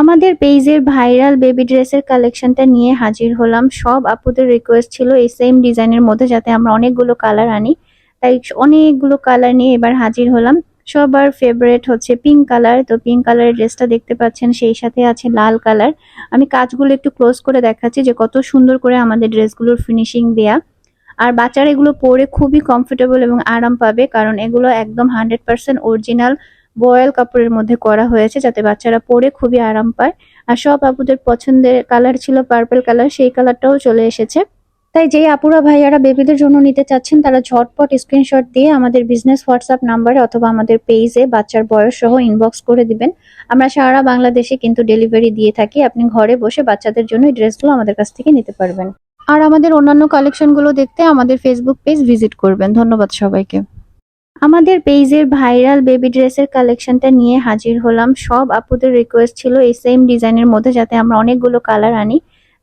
আমাদের পেজের viral baby ড্রেসের কালেকশনটা নিয়ে হাজির হলাম। সব আপুদের রিকোয়েস্ট ছিল এই সেম ডিজাইনের মধ্যে যাতে আমরা অনেকগুলো কালার আনি। তাই অনেকগুলো কালার নিয়ে এবার হাজির হলাম। সবার ফেভারেট হচ্ছে পিঙ্ক কালার তো পিঙ্ক কালারের ড্রেসটা দেখতে পাচ্ছেন, সেই সাথে আছে লাল কালার আমি কাজগুলো একটু ক্লোজ করে দেখাচ্ছি যে কত সুন্দর করে আমাদের ড্রেসগুলোর ফিনিশিং দেয়া। আর বাচ্চারা এগুলো পরে খুবই কমফোর্টেবল এবং আরাম পাবে, কারণ এগুলো একদম হান্ড্রেড পার্সেন্ট অরিজিনাল বয়েল কাপড়ের মধ্যে করা হয়েছে যাতে বাচ্চারা পরে খুবই আরাম পায়। আর সব আপুদের পছন্দের কালার ছিল পার্পল কালার, সেই কালারটাও চলে এসেছে। তাই যেই আপুরা, ভাইয়ারা বেবিদের জন্য নিতে চাচ্ছেন, তারা ঝটপট স্ক্রিনশট দিয়ে আমাদের বিজনেস হোয়াটসঅ্যাপ নাম্বারে অথবা আমাদের পেজে বাচ্চার বয়স সহ ইনবক্স করে দিবেন। আমরা সারা বাংলাদেশে কিন্তু ডেলিভারি দিয়ে থাকি। আপনি ঘরে বসে বাচ্চাদের জন্য এই ড্রেসগুলো আমাদের কাছ থেকে নিতে পারবেন। আর আমাদের অন্যান্য কালেকশনগুলো দেখতে আমাদের ফেসবুক পেজ ভিজিট করবেন। ধন্যবাদ সবাইকে। আমাদের পেজের ভাইরাল বেবি ড্রেসের কালেকশনটা নিয়ে হাজির হলাম। সব আপুদের রিকোয়েস্ট ছিল এই সেম ডিজাইনের মধ্যে যাতে আমরা অনেকগুলো কালার আনি।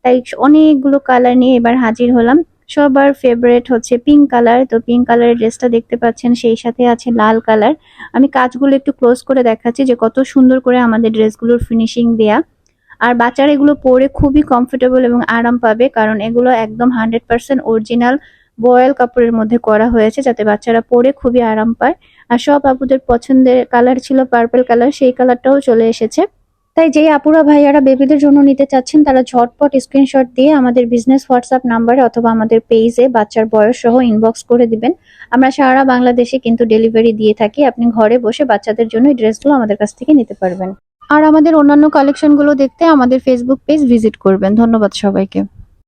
তাই অনেকগুলো কালার নিয়ে এবার হাজির হলাম। সবার ফেভারেট হচ্ছে পিঙ্ক কালার তো পিঙ্ক কালারের ড্রেসটা দেখতে পাচ্ছেন, সেই সাথে আছে লাল কালার আমি কাজগুলো একটু ক্লোজ করে দেখাচ্ছি যে কত সুন্দর করে আমাদের ড্রেসগুলোর ফিনিশিং দেয়া। আর বাচ্চারা এগুলো পরে খুবই কমফোর্টেবল এবং আরাম পাবে, কারণ এগুলো একদম হান্ড্রেড পার্সেন্ট অরিজিনাল বয়েল কাপড়ের মধ্যে করা হয়েছে যাতে বাচ্চারা পরে খুবই আরাম পায়। আর সব আপুদের পছন্দের কালার ছিল পার্পল কালার, সেই কালারটাও চলে এসেছে। তাই যেই আপুরা ভাইয়ারা বেবিদের জন্য নিতে চাচ্ছেন, তারা ঝটপট স্ক্রিনশট দিয়ে আমাদের বিজনেস হোয়াটসঅ্যাপ নাম্বারে অথবা আমাদের পেজে বাচ্চার বয়স সহ ইনবক্স করে দিবেন। আমরা সারা বাংলাদেশে কিন্তু ডেলিভারি দিয়ে থাকি। আপনি ঘরে বসে বাচ্চাদের জন্য এই ড্রেসগুলো আমাদের কাছ থেকে নিতে পারবেন। আর আমাদের অন্যান্য কালেকশনগুলো দেখতে আমাদের ফেসবুক পেজ ভিজিট করবেন। ধন্যবাদ সবাইকে।